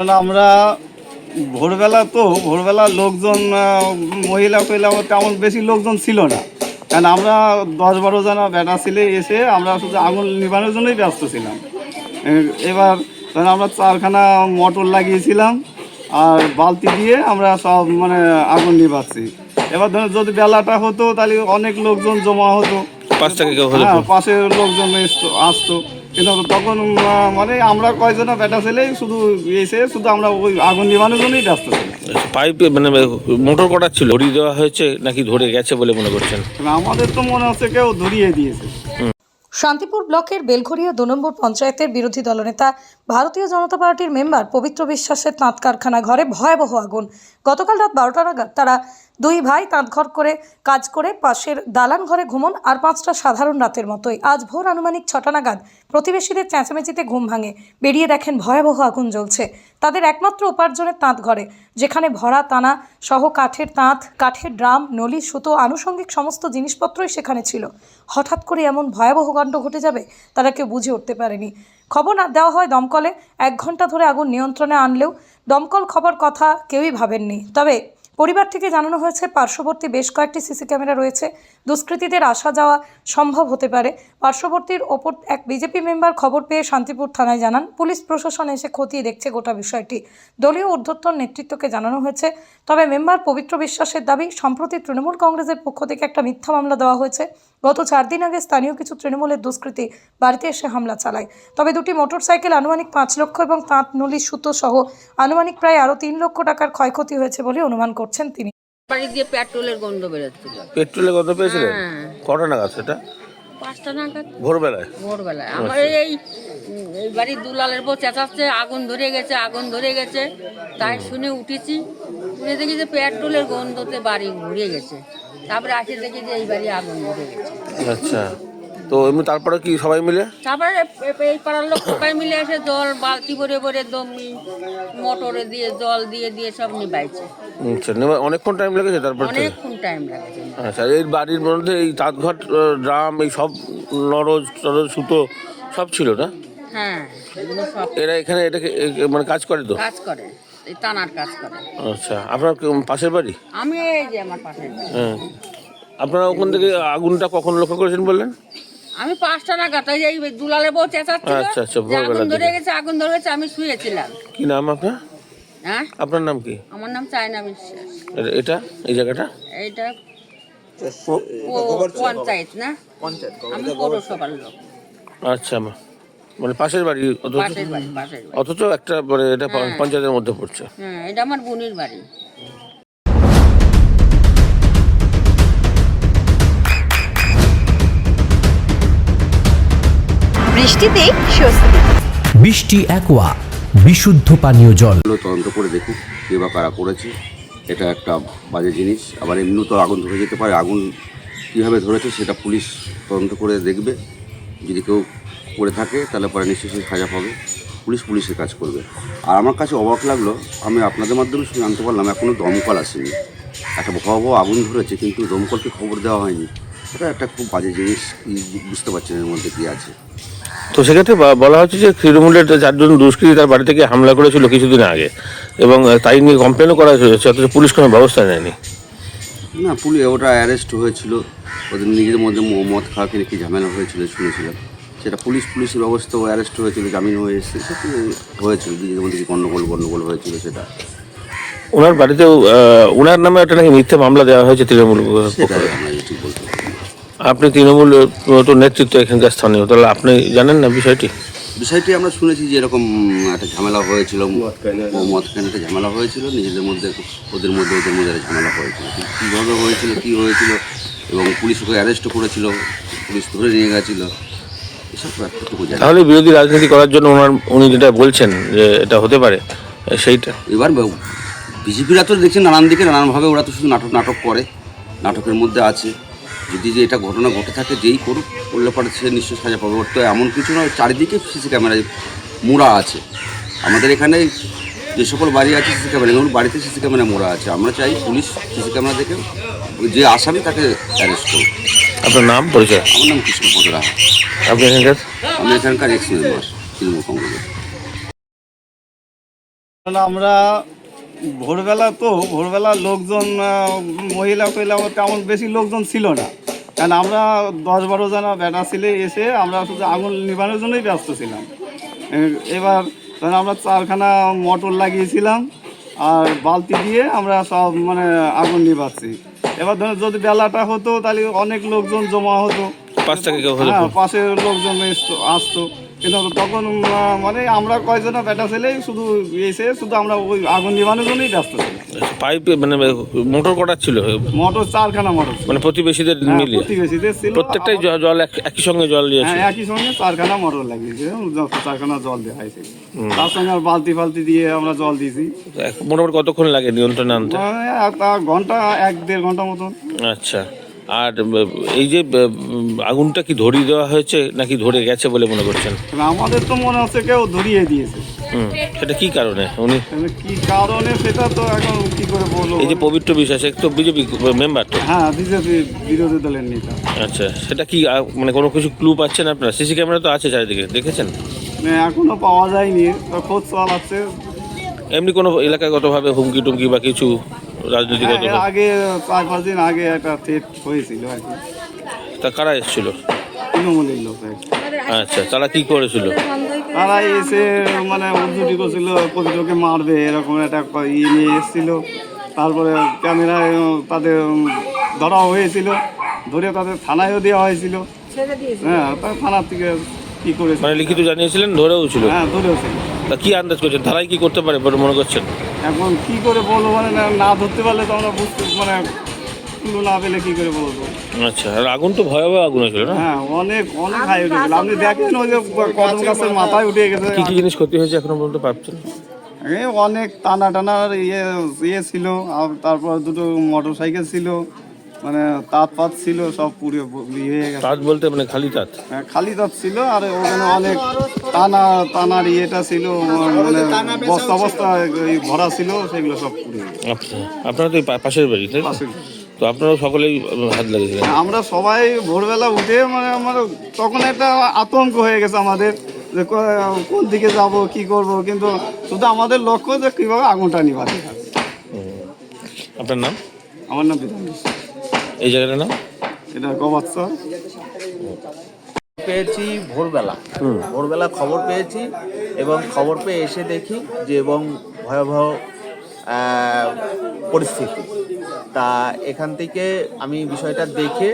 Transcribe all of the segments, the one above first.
কারণ আমরা ভোরবেলা তো ভোরবেলা লোকজন মহিলা ফহিলা তেমন বেশি লোকজন ছিল না। কারণ আমরা দশ বারো জনা বেটা ছেলে এসে আমরা শুধু আগুন নিবানোর জন্যই ব্যস্ত ছিলাম। এবার ধরেন আমরা চারখানা মোটর লাগিয়েছিলাম আর বালতি দিয়ে আমরা সব মানে আগুন নিবাচ্ছি এবার ধরেন যদি বেলাটা হতো তাহলে অনেক লোকজন জমা হতো। থেকে হ্যাঁ পাশের লোকজন আসতো। কিন্তু তখন মানে আমরা কয়জনা বেটা ছেলেই শুধু এসে শুধু আমরা ওই আগুন নিবানোর জন্যই ব্যস্ত ছিলাম। পাইপ মানে মোটর কটা ছিল? ধরিয়ে দেওয়া হয়েছে নাকি ধরে গেছে বলে মনে করছেন? আমাদের তো মনে হচ্ছে কেউ ধরিয়ে দিয়েছে। শান্তিপুর ব্লকের বেলঘরিয়া দু নম্বর পঞ্চায়েতের বিরোধী দলনেতা ভারতীয় জনতা পার্টির মেম্বার পবিত্র বিশ্বাসের তাঁত কারখানা ঘরে ভয়াবহ আগুন। গতকাল রাত বারোটা নাগাদ তারা দুই ভাই তাঁত ঘর করে কাজ করে পাশের দালান ঘরে ঘুমন আর পাঁচটা সাধারণ রাতের মতোই। আজ ভোর আনুমানিক ছটা নাগাদ প্রতিবেশীদের চেঁচামেচিতে ঘুম ভাঙে। বেরিয়ে দেখেন ভয়াবহ আগুন জ্বলছে। তাদের একমাত্র উপার্জনের তাঁত ঘরে, যেখানে ভরা টানা সহ কাঠের তাঁত, কাঠের ড্রাম, নলি, সুতো, আনুষঙ্গিক সমস্ত জিনিসপত্রই সেখানে ছিল। হঠাৎ করে এমন ভয়াবহ কাণ্ড ঘটে যাবে, তারা কেউ বুঝে উঠতে পারেনি। খবর দেওয়া হয় দমকলে, এক ঘণ্টা ধরে আগুন নিয়ন্ত্রণে আনলেও দমকল খবর কথা কেউই ভাবেননি। তবে পরিবার থেকে জানানো হয়েছে, পার্শ্ববর্তী বেশ কয়েকটি সিসি ক্যামেরা রয়েছে। দুষ্কৃতীদের আসা যাওয়া সম্ভব হতে পারে। পার্শ্ববর্তীর ওপর এক বিজেপি মেম্বার খবর পেয়ে শান্তিপুর থানায় জানান পুলিশ প্রশাসন এসে খতিয়ে দেখছে গোটা বিষয়টি। দলীয় ঊর্ধ্বতন নেতৃত্বকে জানানো হয়েছে। তবে মেম্বার পবিত্র বিশ্বাসের দাবি সম্প্রতি তৃণমূল কংগ্রেসের পক্ষ থেকে একটা মিথ্যা মামলা দেওয়া হয়েছে। গত চার দিন আগে স্থানীয় কিছু তৃণমূলের দুষ্কৃতী বাড়িতে এসে হামলা চালায়। তবে দুটি মোটরসাইকেল আনুমানিক পাঁচ লক্ষ এবং তাঁত নলি সুতো সহ আনুমানিক প্রায় আরও তিন লক্ষ টাকার ক্ষয়ক্ষতি হয়েছে বলে অনুমান করছেন তিনি। বাড়ি দিয়ে পেট্রোলের গন্ধ বেরোচ্ছিল। পেট্রোলে কত পেয়েছিলেন? হ্যাঁ। কটা নাগাদ সেটা? পাঁচটা নাগাদ? ভোরবেলায়? ভোরবেলায়। আমার এই এই বাড়ির দুলালের বউ চেঁচাচ্ছে আগুন ধরে গেছে আগুন ধরে গেছে। তাই শুনে উঠেছি। শুনে দেখি যে পেট্রোলের গন্ধতে বাড়ি ঘুরে গেছে। তারপরে আসে দেখি যে এই বাড়ি আগুন ধরে গেছে। আচ্ছা। তো এমনি তারপরে কি সবাই মিলে? তারপরে এই পাড়ার লোক সবাই মিলে এসে জল বালতি ভরে ভরে দমি মোটরে দিয়ে জল দিয়ে দিয়ে সব নিবাইছে। আচ্ছা অনেকক্ষণ টাইম লেগেছে তারপর? অনেকক্ষণ টাইম লাগেছে। আচ্ছা এই বাড়ির মধ্যে এই তাঁতঘট ড্রাম এই সব নরজ টরজ সুতো সব ছিল না? হ্যাঁ এরা এখানে এটাকে মানে কাজ করে তো? কাজ করে এই টানার কাজ করে। আচ্ছা আপনার পাশের বাড়ি? আমি এই যে আমার পাশে হ্যাঁ। আপনারা ওখান থেকে আগুনটা কখন লক্ষ্য করেছেন বললেন? আমি পাঁচটা নাগাদ ওই যে এই দুলালে বউ চেঁচাচ্ছিল আচ্ছা, আচ্ছা, যে আগুন ধরে দিকে। গেছে আগুন ধরে গেছে আমি শুয়েছিলাম। কি নাম আপনার? হ্যাঁ? আপনার নাম কি? আমার নাম চায়না বিশ্বাস এ- এটা এই জায়গাটা? এইটা প- পঞ্চায়েত না? আমি পৌরসভার লোক। আচ্ছা মা- মানে পাশের বাড়ি অথচ পাশের বাড়ি পাশের বাড়ি। অথচ একটা মানে এটা পঞ্চ- পঞ্চায়েতের মধ্যে পড়ছে। হ্যাঁ এটা আমার বোনের বাড়ি। বৃষ্টিতে স্বস্তি। বৃষ্টি অ্যাকোয়া বিশুদ্ধ পানীয় জল। তদন্ত করে দেখুক কে বা কারা করেছে। এটা একটা বাজে জিনিস। আবার এমনিও তো আগুন ধরে যেতে পারে। আগুন কীভাবে ধরেছে সেটা পুলিশ তদন্ত করে দেখবে। যদি কেউ করে থাকে তাহলে পরে নিশ্চয়ই সাজা পাবে। পুলিশ পুলিশের কাজ করবে। আর আমার কাছে অবাক লাগল আমি আপনাদের মাধ্যমে শুনে জানতে পারলাম এখনও দমকল আসেনি। একটা ভয়াবহ আগুন ধরেছে কিন্তু দমকলকে খবর দেওয়া হয়নি। এটা একটা খুব বাজে জিনিস। বুঝতে পারছেন এর মধ্যে কী আছে? তো সেক্ষেত্রে বলা হচ্ছে যে তৃণমূলের চারজন দুষ্কৃতী তার বাড়ি থেকে হামলা করেছিল কিছুদিন আগে এবং তাই নিয়ে কমপ্লেনও করা হয়েছে অথচ পুলিশ কোনো ব্যবস্থা নেয়নি। না পুলিশ ওটা অ্যারেস্ট হয়েছিল। ওদের নিজেদের মধ্যে মদ খাওয়া কিনে কি ঝামেলা হয়েছিল শুনেছিলাম। সেটা পুলিশ পুলিশের ব্যবস্থা অ্যারেস্ট হয়েছিল জামিন হয়ে এসেছে হয়েছিল? নিজেদের মধ্যে গণ্ডগোল গণ্ডগোল হয়েছিল সেটা? ওনার বাড়িতেও ওনার নামে একটা নাকি মিথ্যে মামলা দেওয়া হয়েছে তৃণমূল আমরা ঠিক বলতে। আপনি তৃণমূল তো নেতৃত্ব এখানকার স্থানীয় তাহলে আপনি জানেন না বিষয়টি? বিষয়টি আমরা শুনেছি যে এরকম একটা ঝামেলা হয়েছিল ও মদ কেন একটা ঝামেলা হয়েছিল নিজেদের মধ্যে ওদের মধ্যে ওদের মধ্যে একটা ঝামেলা হয়েছিল। কীভাবে হয়েছিল কী হয়েছিল এবং পুলিশ ওকে অ্যারেস্ট করেছিল পুলিশ ধরে নিয়ে গেছিল এসব তাহলে বিরোধী রাজনীতি করার জন্য ওনার উনি যেটা বলছেন যে এটা হতে পারে সেইটা। এবার বিজেপিরা তো দেখছি নানান দিকে নানানভাবে ওরা তো শুধু নাটক নাটক করে নাটকের মধ্যে আছে। যদি যে এটা ঘটনা ঘটে থাকে যেই করুক করলে পরে সে নিশ্চয়ই সাজা পাবে। তো এমন কিছু নয় চারিদিকে সিসি ক্যামেরায় মোড়া আছে। আমাদের এখানে যে সকল বাড়ি আছে সিসি ক্যামেরা এগুলো বাড়িতে সিসি ক্যামেরা মোড়া আছে। আমরা চাই পুলিশ সিসি ক্যামেরা দেখে যে আসামি তাকে অ্যারেস্ট করুক। আপনার নাম পরিচয়? আমার নাম কৃষ্ণপদ রায় আপনি এখানকার? আমি এখানকার এক্স মেম্বার তৃণমূল কংগ্রেসের। আমরা ভোরবেলা তো ভোরবেলা লোকজন মহিলা ফহিলা তেমন বেশি লোকজন ছিল না। কারণ আমরা দশ বারো জানা বেটা ছেলে এসে আমরা শুধু আগুন নিবানোর জন্যই ব্যস্ত ছিলাম। এবার ধরেন আমরা চারখানা মোটর লাগিয়েছিলাম আর বালতি দিয়ে আমরা সব মানে আগুন নিভাচ্ছি। এবার ধরেন যদি বেলাটা হতো তাহলে অনেক লোকজন জমা হতো। থেকে হ্যাঁ পাশের লোকজন আসতো। কিন্তু তখন মানে আমরা কয়জনা বেটা ছেলে শুধু এসে শুধু আমরা ওই আগুন নিবানোর জন্যই ব্যস্ত পাইপ মানে মোটর কটা ছিল? মোটর চারখানা মোটর মানে প্রতিবেশীদের হ্যাঁ, মিলিয়ে? প্রতিবেশীদের ছিল। প্রত্যেকটাই জল এক- একই সঙ্গে জল দিয়েছে হ্যাঁ একই সঙ্গে চারখানা মোটর লাগিয়েছে চারখানা জল দেওয়া হয়েছে। তার সঙ্গে আর বালতি ফালতি দিয়ে আমরা জল দিয়েছি। মোটামুটি কতক্ষণ লাগে নিয়ন্ত্রণে আনতে? মানে ঘণ্টা এক দেড় ঘণ্টা মতন। আচ্ছা। আর এই যে আগুনটা কি ধরিয়ে দেওয়া হয়েছে নাকি ধরে গেছে বলে মনে করছেন? আমাদের তো মনে হচ্ছে কেউ ধরিয়ে দিয়েছে। সেটা কি কারণে? উনি কি কারণে সেটা তো এখন কি করে বলব এই যে পবিত্র বিশ্বাস এক তো বিজেপি মেম্বার তো। হ্যাঁ বিজেপি বিরোধী দলের নেতা। আচ্ছা সেটা কি মানে কোনো কিছু ক্লু পাচ্ছেন আপনারা? সিসি ক্যামেরা তো আছে চারিদিকে দেখেছেন? এখনও পাওয়া যায়নি খোঁজ চালাচ্ছে। এমনি কোনো এলাকাগতভাবে হুমকি টুমকি বা কিছু রাজনৈতিক হ্যাঁ, আগে চার পাঁচ দিন আগে একটা থ্রেট হয়েছিল আর কি। তা কারা এসেছিল? তৃণমূলের লোক আচ্ছা তারা কি করেছিল? তারা এসে মানে উদ্যুটি করছিল প্রতিটোকে মারবে এরকম একটা ইয়ে নিয়ে এসেছিল। তারপরে ক্যামেরায় তাদের ধরা হয়েছিল। ধরে তাদের থানায়ও দেওয়া হয়েছিল। হ্যাঁ তার থানার থেকে কি করেছে? মানে লিখিত জানিয়েছিলেন ধরেও ছিল? হ্যাঁ ধরেছিল তা কি আন্দাজ করছেন? তারাই কি করতে পারে বলে মনে করছেন? এখন কি করে বলব? মানে না- না ধরতে পারলে তো আমরা বুঝতে মানে কিন্তু না পেলে কি করে বলব? আচ্ছা আর আগুন তো ভয়াবহ আগুন হয়েছিল না? হ্যাঁ অনেক অনেক হাই উঠেছিল আপনি দেখেন ওই যে কদম গাছের মাথায় উঠে গেছে। কি কি জিনিস ক্ষতি হয়েছে এখনও পর্যন্ত পাচ্ছেন? অনেক টানা টানার ইয়ে ইয়ে ছিল আর তারপর দুটো মোটর সাইকেল ছিল। মানে তাঁত পাত ছিল সব পুরো ইয়ে হয়ে গেছে। তাঁত বলতে মানে খালি তাঁত? হ্যাঁ, খালি তাঁত ছিল আর ওখানে অনেক টানা টানার ইয়েটা ছিল মানে বস্তা বস্তা ভরা ছিল সেগুলো সব পুড়ে আচ্ছা আপনারা তো পাশের বাড়ি তাই তো? আপনারাও সকলেই হাত লাগিয়েছিলেন? আমরা সবাই ভোরবেলা উঠে মানে আমার তখন একটা আতঙ্ক হয়ে গেছে আমাদের যে কোন দিকে যাব কি করব কিন্তু শুধু আমাদের লক্ষ্য যে কীভাবে আগুনটা হবে আপনার নাম? আমার নাম বিধান। এই জায়গাটার নাম? এটা গবাচ্চর পেয়েছি ভোরবেলা। ভোরবেলা খবর পেয়েছি এবং খবর পেয়ে এসে দেখি যে এবং ভয়াবহ পরিস্থিতি। তা এখান থেকে আমি বিষয়টা দেখে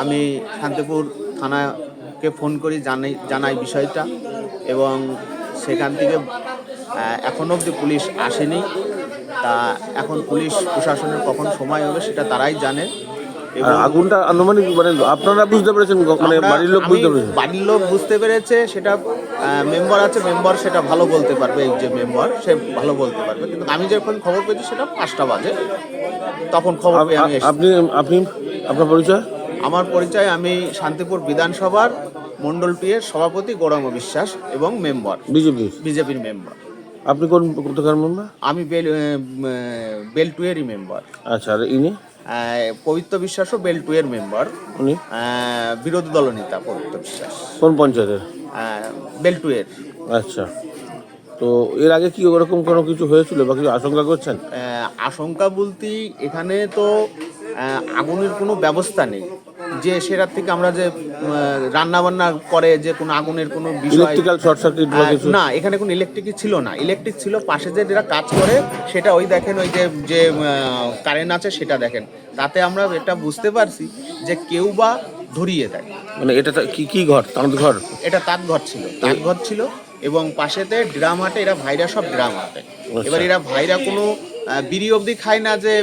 আমি শান্তিপুর থানাকে ফোন করি জানাই জানাই বিষয়টা এবং সেখান থেকে এখনও অবধি পুলিশ আসেনি। তা এখন পুলিশ প্রশাসনের কখন সময় হবে সেটা তারাই জানে। আগুনটা আনুমানিক মানে আপনারা বুঝতে পেরেছেন মানে বাড়ির লোক বুঝতে পেরেছেন। বাড়ির লোক বুঝতে পেরেছে সেটা মেম্বার আছে মেম্বার সেটা ভালো বলতে পারবে এই যে মেম্বার সে ভালো বলতে পারবে। কিন্তু আমি যখন খবর পেয়েছি সেটা পাঁচটা বাজে। তখন খবর পেয়ে আমি এসেছি। আপনি আপনি আপনার পরিচয়? আমার পরিচয় আমি শান্তিপুর বিধানসভার এর সভাপতি গৌরাঙ্গ বিশ্বাস এবং মেম্বার। বিজেপি। বিজেপির মেম্বার। আপনি কোন কোথাকার মেম্বার? আমি বেল আহ, বেল টু এরই মেম্বার। আচ্ছা আর ইনি? পবিত্র বিশ্বাসও বেল টু এর মেম্বার। উনি? বিরোধী দলনেতা পবিত্র বিশ্বাস। কোন পঞ্চায়েতের? বেল টু এর আচ্ছা। তো এর আগে কি ওরকম কোনো কিছু হয়েছিল বা কিছু আশঙ্কা করছেন? আশঙ্কা বলতে এখানে তো আগুনের কোনো ব্যবস্থা নেই। যে সেটার থেকে আমরা যে রান্না বান্না করে যে কোনো আগুনের কোনো বিষয় শর্ট সার্কিট না এখানে কোনো ইলেকট্রিক ছিল না। ইলেকট্রিক ছিল পাশে যে যেটা কাজ করে সেটা ওই দেখেন ওই যে যে কারেন্ট আছে সেটা দেখেন। তাতে আমরা এটা বুঝতে পারছি যে কেউ বা ধরিয়ে দেয়। মানে এটা কি কি ঘর? তাঁত ঘর? এটা তাঁত ঘর ছিল তাঁত ঘর ছিল এবং পাশেতে ড্রাম আটে এরা ভাইরা সব ড্রাম আটে। এবার এরা ভাইরা কোনো বিড়ি অবধি খায় না যে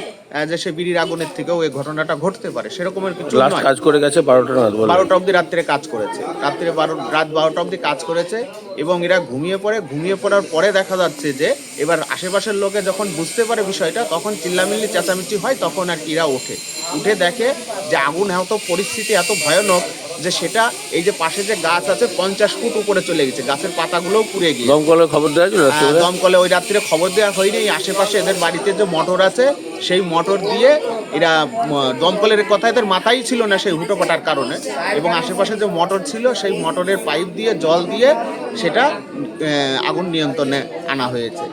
যে সে বিড়ির আগুনের থেকেও এই ঘটনাটা ঘটতে পারে সেরকমের কিছু লাস্ট কাজ করে গেছে বারোটা বারোটা অব্দি রাত্রে কাজ করেছে। রাত্রে বারো রাত বারোটা অবধি কাজ করেছে এবং এরা ঘুমিয়ে পড়ে। ঘুমিয়ে পড়ার পরে দেখা যাচ্ছে যে এবার আশেপাশের লোকে যখন বুঝতে পারে বিষয়টা তখন চিল্লামিল্লি চেঁচামেচি হয় তখন আর কিরা ওঠে। উঠে দেখে যে আগুন এত পরিস্থিতি এত ভয়ানক যে সেটা এই যে পাশে যে গাছ আছে পঞ্চাশ ফুট উপরে চলে গেছে। গাছের পাতাগুলোও পুড়ে গিয়েছে। দমকলের খবর দেওয়া ছিল আহ, দমকলে ওই রাত্রে খবর দেওয়া হয়নি। আশেপাশে এদের বাড়িতে যে মোটর আছে সেই মোটর দিয়ে এরা দমকলের কথা এদের মাথায় ছিল না সেই হুটো পাটার কারণে। এবং আশেপাশে যে মোটর ছিল সেই মোটরের পাইপ দিয়ে জল দিয়ে সেটা আগুন নিয়ন্ত্রণে আনা হয়েছে।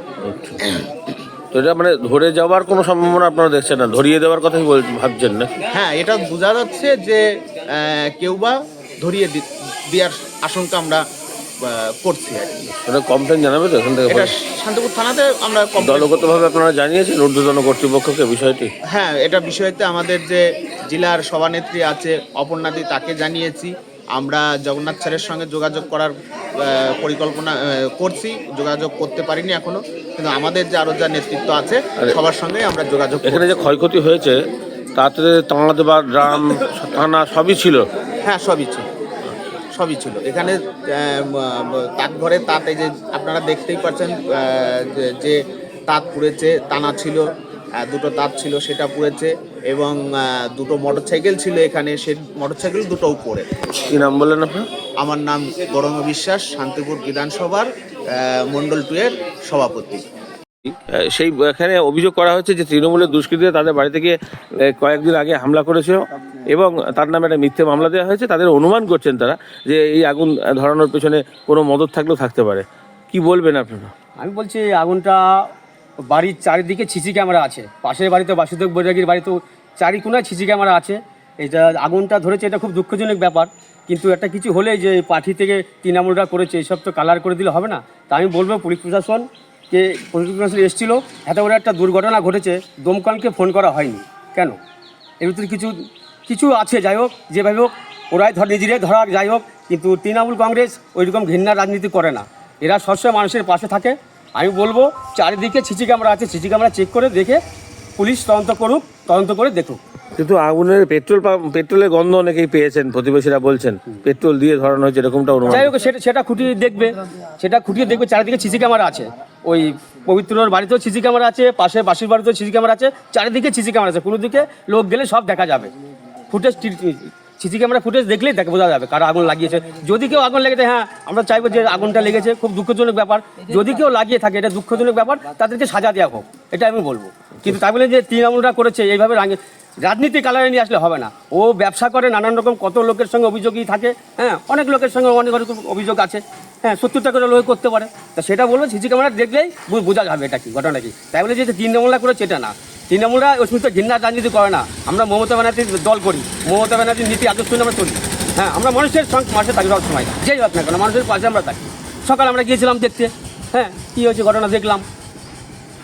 তো এটা মানে ধরে যাওয়ার কোনো সম্ভাবনা আপনারা দেখছেন না? ধরিয়ে দেওয়ার কথাই বল ভাবছেন না? হ্যাঁ এটা বোঝা যাচ্ছে যে কেউ বা ধরিয়ে দেওয়ার আশঙ্কা আমরা করছি আর কি। ওটা কমপ্লেন জানাবে তো এখান থেকে? এটা শান্তিপুর থানাতে আমরা দলগতভাবে আপনারা জানিয়েছেন ঊর্ধ্বতন কর্তৃপক্ষকে বিষয়টি? হ্যাঁ এটা বিষয়তে আমাদের যে জেলার সভানেত্রী আছে অপর্ণাদি তাকে জানিয়েছি। আমরা জগন্নাথ স্যারের সঙ্গে যোগাযোগ করার পরিকল্পনা করছি। যোগাযোগ করতে পারিনি এখনও। কিন্তু আমাদের যে আরও যা নেতৃত্ব আছে সবার সঙ্গে আমরা যোগাযোগ এখানে যে ক্ষয়ক্ষতি হয়েছে তাতে তাঁত বা ড্রাম থানা সবই ছিল। হ্যাঁ সবই ছিল। সবই ছিল। এখানে তাঁত ঘরে তাঁত এই যে আপনারা দেখতেই পাচ্ছেন যে- তাঁত পুড়েছে টানা ছিল দুটো তাঁত ছিল সেটা পুড়েছে এবং দুটো মোটরসাইকেল ছিল এখানে সেই মোটরসাইকেল দুটোও পড়ে কি নাম বললেন আপনার আমার নাম গরম বিশ্বাস শান্তিপুর বিধানসভার মণ্ডল টু এর সভাপতি। সেই, এখানে অভিযোগ করা হচ্ছে যে তৃণমূলের দুষ্কৃতীরা তাদের বাড়ি থেকে কয়েকদিন আগে হামলা করেছিল এবং তার নামে একটা মিথ্যে মামলা দেওয়া হয়েছে। তাদের অনুমান করছেন তারা যে এই আগুন ধরানোর পেছনে কোনো মদত থাকলেও থাকতে পারে। কি বলবেন আপনারা? আমি বলছি আগুনটা বাড়ির চারিদিকে সিসি ক্যামেরা আছে। পাশের বাড়িতে বাসুদেব বৈরাগীর বাড়িতেও চারি কোনায় সিসি ক্যামেরা আছে। এটা আগুনটা ধরেছে, এটা খুব দুঃখজনক ব্যাপার। কিন্তু একটা কিছু হলে যে পার্টি থেকে তৃণমূলরা করেছে, এসব তো কালার করে দিলে হবে না। তা আমি বলব, পুলিশ প্রশাসন যে পুলিশ প্রশাসন এসেছিল, এত বড় একটা দুর্ঘটনা ঘটেছে, দমকলকে ফোন করা হয়নি। কেন? এর ভিতরে কিছু কিছু আছে, যাই হোক, যেভাবে হোক, ওরাই ধর, নিজেরাই ধরা যাই হোক, কিন্তু তৃণমূল কংগ্রেস ওইরকম ঘৃণা রাজনীতি করে না। এরা সবসময় মানুষের পাশে থাকে। আমি বলব, চারিদিকে সিসি ক্যামেরা আছে, সিসি ক্যামেরা চেক করে দেখে পুলিশ তদন্ত করুক, তদন্ত করে দেখুক। কিন্তু আগুনের পেট্রোল পাম্প, পেট্রোলের গন্ধ অনেকেই পেয়েছেন, প্রতিবেশীরা বলছেন। পেট্রোল দিয়ে ধরানো হয়েছে এরকমটা অনুমান সেটা সেটা খুঁটিয়ে দেখবে। সেটা খুঁটিয়ে দেখবে, চারিদিকে সিসি ক্যামেরা আছে। ওই পবিত্রর বাড়িতেও সিসি ক্যামেরা আছে, পাশে বাসির বাড়িতেও সিসি ক্যামেরা আছে, চারিদিকে সিসি ক্যামেরা আছে। কোনো দিকে লোক গেলে সব দেখা যাবে। ফুটেজ সিসি ক্যামেরা ফুটেজ দেখলেই দেখা বোঝা যাবে কারা আগুন লাগিয়েছে। যদি কেউ আগুন লেগেছে হ্যাঁ আমরা চাইব যে আগুনটা লেগেছে, খুব দুঃখজনক ব্যাপার। যদি কেউ লাগিয়ে থাকে, এটা দুঃখজনক ব্যাপার, তাদেরকে সাজা দেওয়া হোক এটা আমি বলব। কিন্তু তাই বলে যে তৃণমূলরা করেছে, এইভাবে রাজনীতি কালারে নিয়ে আসলে হবে না। ও ব্যবসা করে নানান রকম, কত লোকের সঙ্গে অভিযোগই থাকে হ্যাঁ অনেক লোকের সঙ্গে অনেক রকম অভিযোগ আছে হ্যাঁ সত্তরটা করে লোক করতে পারে। তা সেটা বলব, সিসি ক্যামেরা দেখলেই বোঝা যাবে এটা কি ঘটনা কি। তাই বলে যে তৃণমূলরা করেছে, এটা না। তৃণমূলরা ওই সমস্ত ঘৃণা রাজনীতি করে না। আমরা মমতা ব্যানার্জির দল করি, মমতা ব্যানার্জির নীতি আদর্শ আমরা চলি। হ্যাঁ আমরা মানুষের সঙ্গে পাশে থাকি সব সময় যেই হোক না কেন, মানুষের পাশে আমরা থাকি। সকালে আমরা গিয়েছিলাম দেখতে হ্যাঁ কী হয়েছে ঘটনা দেখলাম।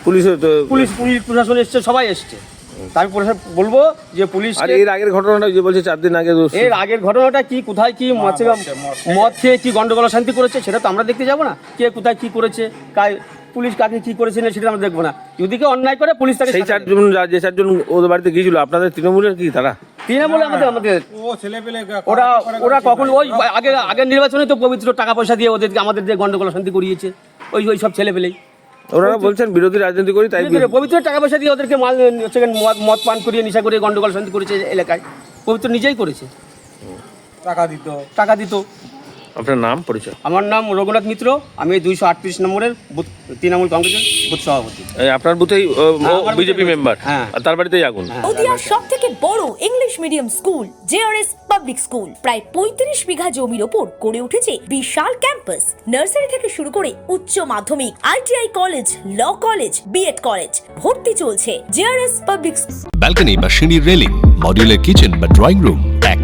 পুলিশের তো পুলিশ পুলিশ প্রশাসন এসছে সবাই এসছে। আমি প্রশাসন বলব যে পুলিশ আর এর আগের ঘটনাটা যে বলছে চার দিন আগে এর আগের ঘটনাটা কি কোথায় কি মদ মদ খেয়ে। কি গন্ডগোল শান্তি করেছে সেটা তো আমরা দেখতে যাব না। কে কোথায় কি করেছে কাই পুলিশ কাকে কি করেছে না সেটা আমরা দেখব না। যদি কেউ অন্যায় করে পুলিশ তাকে সেই চারজন যে চারজন ওদের বাড়িতে গিয়েছিল আপনাদের তৃণমূলের কি তারা? তৃণমূলে আমাদের আমাদের ওরা ওরা কখন ওই আগে আগের নির্বাচনে তো পবিত্র টাকা পয়সা দিয়ে ওদেরকে আমাদের যে গন্ডগোল শান্তি করিয়েছে। ওই ওই সব ছেলে পেলেই। ওনারা বলছেন বিরোধী রাজনীতি করি তাই পবিত্র টাকা পয়সা দিয়ে ওদেরকে মাল হচ্ছে মদ মদ পান করিয়ে নেশা করিয়ে গন্ডগোল শান্তি করেছে এলাকায়। পবিত্র নিজেই করেছে। টাকা দিত। টাকা দিত। আপনার নাম পরিচয়? আমার নাম রঘুনাথ মিত্র আমি দুইশো আটত্রিশ নম্বরের বুথ তৃণমূল কংগ্রেসের বুথ সভাপতি। আপনার বুথেই হ্যাঁ, বিজেপি মেম্বার হ্যাঁ। তার বাড়িতেই আগুন? নদিয়ার সব থেকে বড় English medium school JRS public school প্রায় পঁয়ত্রিশ বিঘা জমির ওপর গড়ে উঠেছে বিশাল ক্যাম্পাস নার্সারি থেকে শুরু করে উচ্চ মাধ্যমিক ITI college law college B Ed college ভর্তি চলছে জেআরএস পাবলিক ব্যালকনি বা সিঁড়ির রেলিং মডিউলার কিচেন বা ড্রয়িং রুম